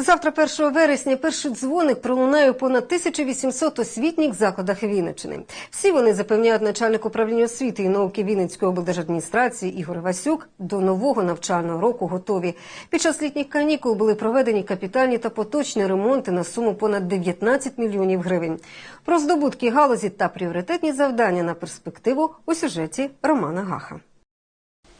Завтра, 1 вересня, перший дзвоник пролунає у понад 1800 освітніх закладах Вінниччини. Всі вони запевняють начальник управління освіти і науки Вінницької облдержадміністрації Ігор Васюк до нового навчального року готові. Під час літніх канікул були проведені капітальні та поточні ремонти на суму понад 19 мільйонів гривень. Про здобутки галузі та пріоритетні завдання на перспективу у сюжеті Романа Гаха.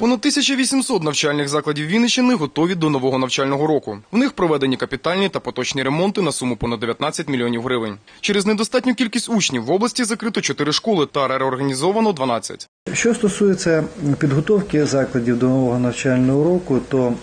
Понад 1800 навчальних закладів Вінниччини готові до нового навчального року. В них проведені капітальні та поточні ремонти на суму понад 19 мільйонів гривень. Через недостатню кількість учнів в області закрито 4 школи та реорганізовано 12. Що стосується підготовки закладів до нового навчального року, то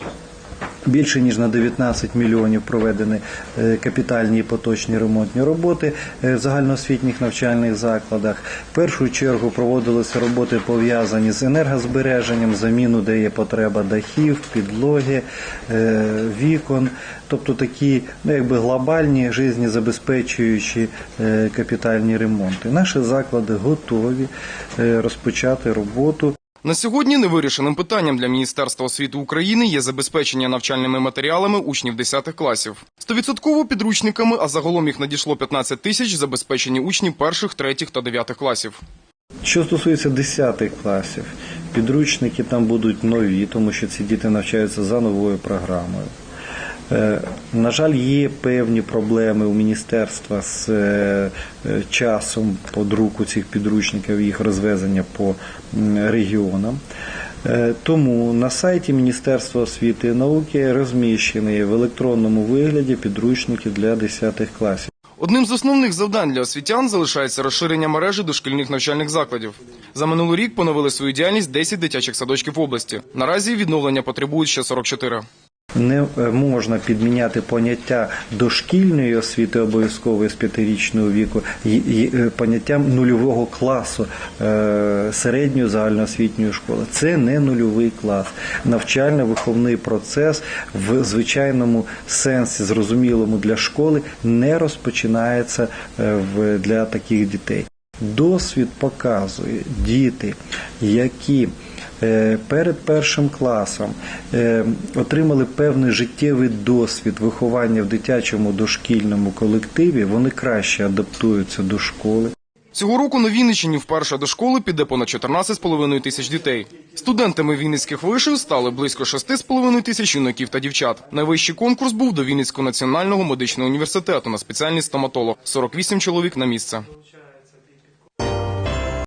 більше ніж на 19 мільйонів проведені е, капітальні і поточні ремонтні роботи е, в загальноосвітніх навчальних закладах. В першу чергу проводилися роботи пов'язані з енергозбереженням, заміну, де є потреба дахів, підлоги, е, вікон, тобто такі ну, якби глобальні жизнєзабезпечуючі капітальні ремонти. Наші заклади готові розпочати роботу. На сьогодні невирішеним питанням для Міністерства освіти України є забезпечення навчальними матеріалами учнів 10 класів. Стовідсотково підручниками, а загалом їх надійшло 15 тисяч, забезпечені учні перших, третіх та дев'ятих класів. Що стосується 10 класів, підручники там будуть нові, тому що ці діти навчаються за новою програмою. Е, На жаль, є певні проблеми у міністерства з е, е, часом по друку цих підручників, їх розвезення по регіонам. Тому на сайті Міністерства освіти і науки розміщені в електронному вигляді підручники для 10 класів. Одним з основних завдань для освітян залишається розширення мережі дошкільних навчальних закладів. За минулий рік поновили свою діяльність 10 дитячих садочків області. Наразі відновлення потребують ще 44. Не е, можна підміняти поняття дошкільної освіти обов'язкової з п'ятирічного віку е, поняттям нульового класу е, середньої загальноосвітньої школи. Це не нульовий клас. Навчально-виховний процес в звичайному сенсі, зрозумілому для школи, не розпочинається для таких дітей. Досвід показує діти, які перед першим класом е, отримали певний життєвий досвід виховання в дитячому дошкільному колективі, вони краще адаптуються до школи. Цього року на Вінниччині вперше до школи піде понад 14,5 тисяч дітей. Студентами вінницьких вишів стали близько 6,5 тисяч юнаків та дівчат. Найвищий конкурс був до Вінницького національного медичного університету на спеціальність стоматолог – 48 чоловік на місце.